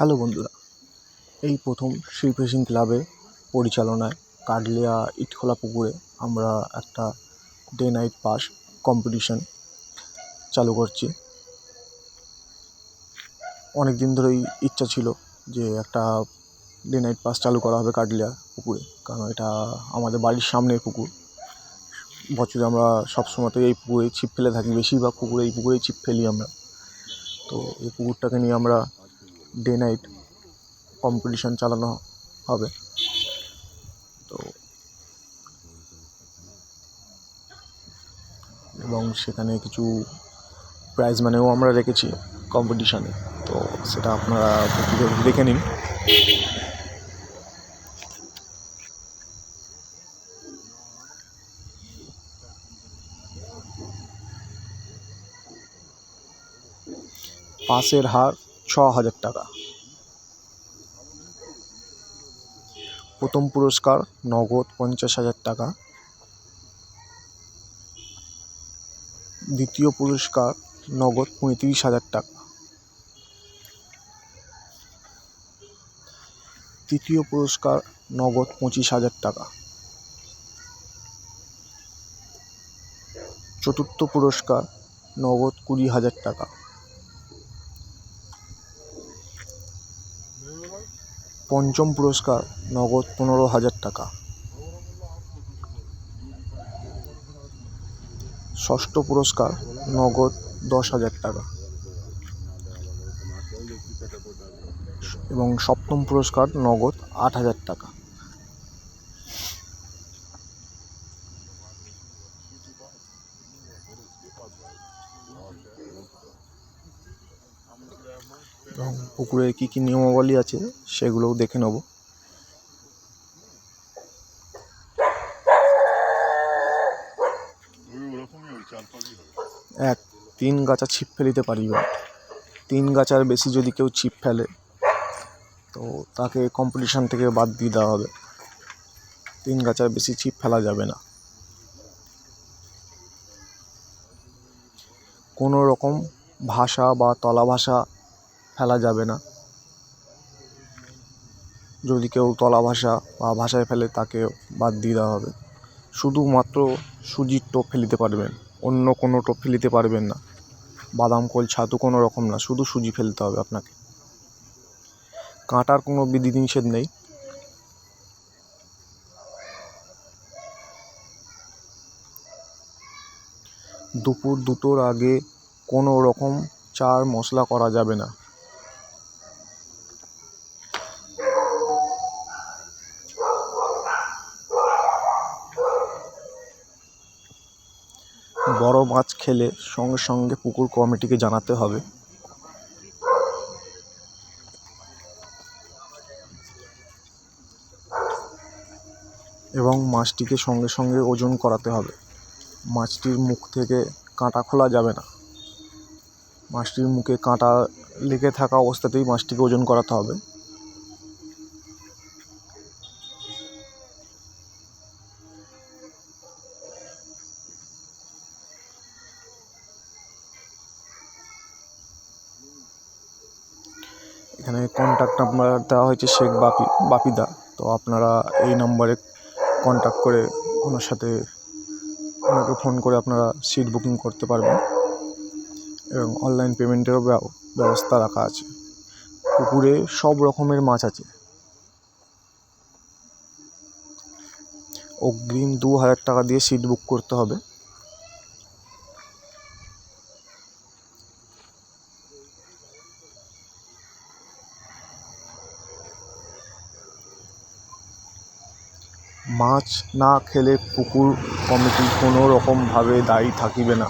Hello বন্ধুরা, এই প্রথম শ্রী ফিশিং ক্লাবে পরিচালনায় কাটলিয়া ইটখোলা পুকুরে আমরা একটা ডে নাইট পাস কম্পিটিশন চালু করছি। অনেক দিন ধরেই ইচ্ছা ছিল যে একটা ডে নাইট পাস চালু করা হবে কাটলিয়া পুকুরে, কারণ এটা আমাদের বাড়ির সামনের পুকুর। বছরে আমরা সব সময়তেই এই পুকুরে ছিপ ফেলে থাকি, বেশিরভাগ পুকুরে এই পুকুরেই ছিপ ফেলি আমরা। তো এই পুকুরটাকে নিয়ে আমরা ডে নাইট কম্পিটিশন চালানো হবে। তো এবং সেখানে কিছু প্রাইজ মানেও আমরা রেখেছি কম্পিটিশানে তো সেটা আপনারা দেখে নিন। পাসের হার ছ হাজার টাকা। প্রথম পুরস্কার, নগদ পঞ্চাশ হাজার টাকা। দ্বিতীয় পুরস্কার, নগদ পঁয়ত্রিশ হাজার টাকা। তৃতীয় পুরস্কার, নগদ পঁচিশ হাজার টাকা। চতুর্থ পুরস্কার, নগদ কুড়ি হাজার টাকা। পঞ্চম পুরস্কার, নগদ পনেরো হাজার টাকা। ষষ্ঠ পুরস্কার, নগদ দশ হাজার টাকা। এবং সপ্তম পুরস্কার, নগদ আট হাজার টাকা। এবং পুকুরে কী কী নিয়মাবলী আছে সেগুলোও দেখে নেব। এক, তিন গাছা ছিপ ফেলিতে পারিবে। তিন গাছার বেশি যদি কেউ ছিপ ফেলে, তো তাকে কম্পিটিশান থেকে বাদ দিয়ে দেওয়া হবে। তিন গাছার বেশি ছিপ ফেলা যাবে না। কোনো রকম ভাষা বা তলা ভাষা ফেলা যাবে না। যদি কেউ তলা ভাষা বা ভাষায় ফেলে, তাকে বাদ দিয়ে দেওয়া হবে। শুধুমাত্র সুজির টোপ ফেলিতে পারবেন, অন্য কোনো টোপ ফেলিতে পারবেন না। বাদাম, কল, ছাতু কোনো রকম না, শুধু সুজি ফেলতে হবে আপনাকে। কাঁটার কোনো বিধি নিষেধ নেই। দুপুর দুটোর আগে কোনো রকম চার মশলা করা যাবে না। বড় মাছ খেলে সঙ্গে সঙ্গে পুকুর কমিটিকে জানাতে হবে। এবং মাছটিকে সঙ্গে সঙ্গে ওজন করাতে হবে। মাছটির মুখ থেকে কাঁটা খোলা যাবে না। মাছটির মুখে কাঁটা লেগে থাকা অবস্থাতেই মাছটিকে ওজন করাতে হবে এখানে কন্ট্যাক্ট নাম্বার দেওয়া হয়েছে শেখ বাপি, বাপিদা। তো আপনারা এই নম্বরে কন্ট্যাক্ট করে ওনার সাথে ওনাকে ফোন করে আপনারা সিট বুকিং করতে পারবেন। এবং অনলাইন পেমেন্টেরও ব্যবস্থা রাখা আছে। পুকুরে সব রকমের মাছ আছে। অগ্রিম দু হাজার টাকা দিয়ে সিট বুক করতে হবে। মাছ না খেলে পুকুর কমিটি কোনো রকমভাবে দায়ী থাকিবে না।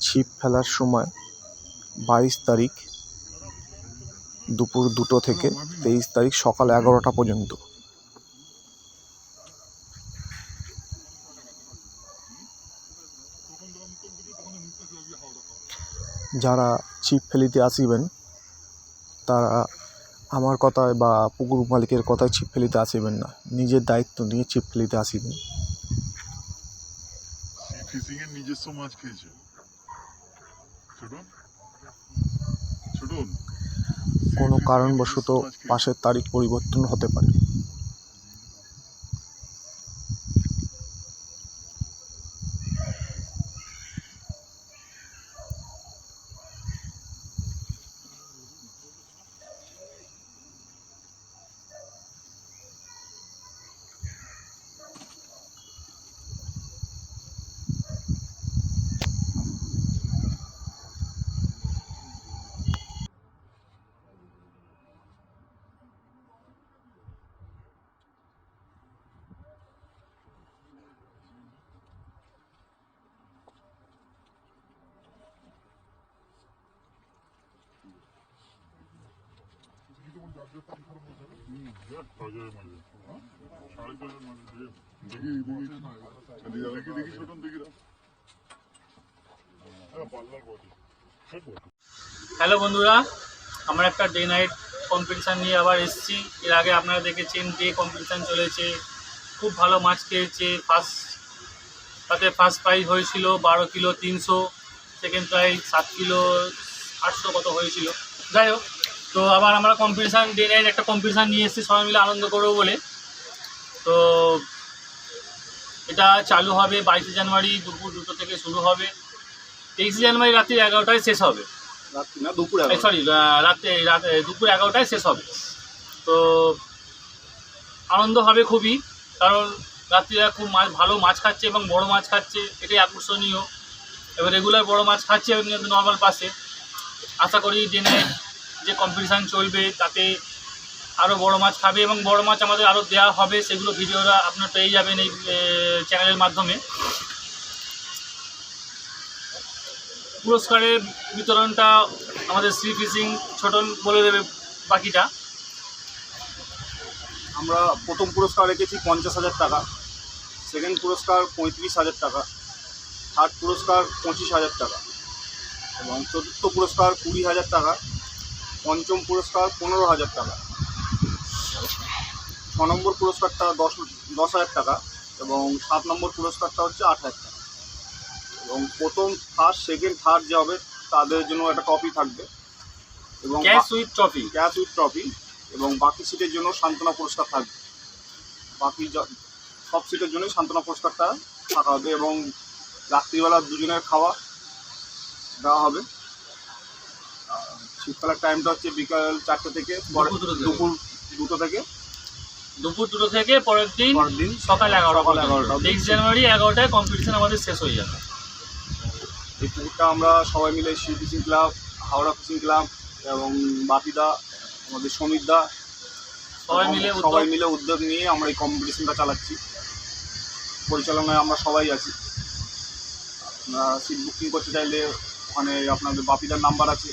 ছিপ ফেলার সময় বাইশ তারিখ দুপুর দুটো থেকে তেইশ তারিখ সকাল এগারোটা পর্যন্ত। যারা ছিপ ফেলিতে আসিবেন তারা আমার কথায় বা পুকুর মালিকের কথায় ছিপ ফেলিতে আসিবেন না। নিজের দায়িত্ব নিয়ে ছিপ ফেলিতে আসিবেন। সি নিজস্ব মাছ খেয়েছে ছোটন ছোটন কোনো কারণবশত পাশের তারিখ পরিবর্তন হতে পারে হাজারের মাঝে সাড়ে চারের মাঝে দেখি দেখি দেখি দেখি ছোটন দেখি না হ্যাঁ পাল্লার বটে সব বটে হ্যালো বন্ধুরা, আমরা একটা ডে নাইট কম্পিটিশান নিয়ে আবার এসেছি। এর আগে আপনারা দেখেছেন ডে কম্পিটিশান চলেছে, খুব ভালো মাছ খেয়েছে। ফার্স্ট তাতে ফার্স্ট প্রাইজ হয়েছিল বারো কিলো তিনশো সেকেন্ড প্রাইজ সাত কিলো আটশো কত হয়েছিল। যাই হোক তো আবার আমরা কম্পিটিশান ডে নাইট একটা কম্পিটিশান নিয়ে এসেছি সবাই মিলে আনন্দ করব বলে। তো এটা চালু হবে বাইশে জানুয়ারি দুপুর দুটো থেকে শুরু হবে। তেইশে জানুয়ারি রাত্রি এগারোটায় শেষ হবে। না দুপুর সরি রাতে রাতে দুপুর এগারোটায় শেষ হবে। তো আনন্দ হবে খুবই কারণ রাত্রিরা খুব মাছ ভালো মাছ খাচ্ছে এবং বড় মাছ খাচ্ছে এটাই আকর্ষণীয়। এবার রেগুলার বড় মাছ খাচ্ছে নর্মাল পাশে। আশা করি দিনে যে কম্পিটিশান চলবে, তাতে আরও বড় মাছ খাবে এবং বড় মাছ আমাদের আরও দেওয়া হবে, সেগুলো ভিডিওরা আপনার পেয়ে যাবেন এই চ্যানেলের মাধ্যমে। পুরস্কারের বিতরণটা আমাদের শ্রী ফিশিং ছোটন বলে দেবে বাকিটা। আমরা প্রথম পুরস্কার রেখেছি পঞ্চাশ হাজার টাকা সেকেন্ড পুরস্কার পঁয়ত্রিশ হাজার টাকা থার্ড পুরস্কার পঁচিশ হাজার টাকা, এবং চতুর্থ পুরস্কার কুড়ি হাজার টাকা। পঞ্চম পুরস্কার পনেরো হাজার টাকা। ছ নম্বর পুরস্কারটা দশ দশ হাজার টাকা এবং সাত নম্বর পুরস্কারটা হচ্ছে আট হাজার টাকা। এবং প্রথম ফার্স্ট সেকেন্ড থার্ড যে হবে তাদের জন্য একটা টপি থাকবে। এবং cash with trophy cash with trophy এবং বাকি সিটের জন্য সান্ত্বনা পুরস্কার থাকবে। বাকি সব সিটের জন্যই সান্ত্বনা পুরস্কারটা থাকা হবে এবং রাত্রিবেলা দুজনের খাওয়া দেওয়া হবে। শীতকালের টাইমটা হচ্ছে বিকাল চারটে থেকে পরে দুপুর দুটো থেকে। দুপুর দুটো থেকে। পরের দিন দিন সকাল এগারোটা সকাল এগারোটা। তেইশ জানুয়ারি এগারোটায় কম্পিটিশন আমাদের শেষ হয়ে যাবে। এই পুকুরটা আমরা সবাই মিলে Shiv fishing club Howrah fishing club এবং বাপিদা আমাদের সমীরদা সবাই মিলে সবাই মিলে উদ্যোগ নিয়ে আমরা এই কম্পিটিশনটা চালাচ্ছি। পরিচালনায় আমরা সবাই আছি। আপনারা সিট বুকিং করতে চাইলে ওখানে আপনাদের বাপিদার নাম্বার আছে।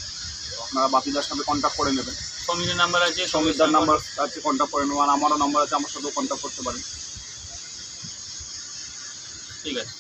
আপনারা বাপিদার সাথে কন্ট্যাক্ট করে নেবেন। সমীরের নাম্বার আছে সমীরদার নাম্বার আছে কন্ট্যাক্ট করে নেবেন। আর আমারও নাম্বার আছে আমার সাথেও কন্ট্যাক্ট করতে পারেন। ঠিক আছে।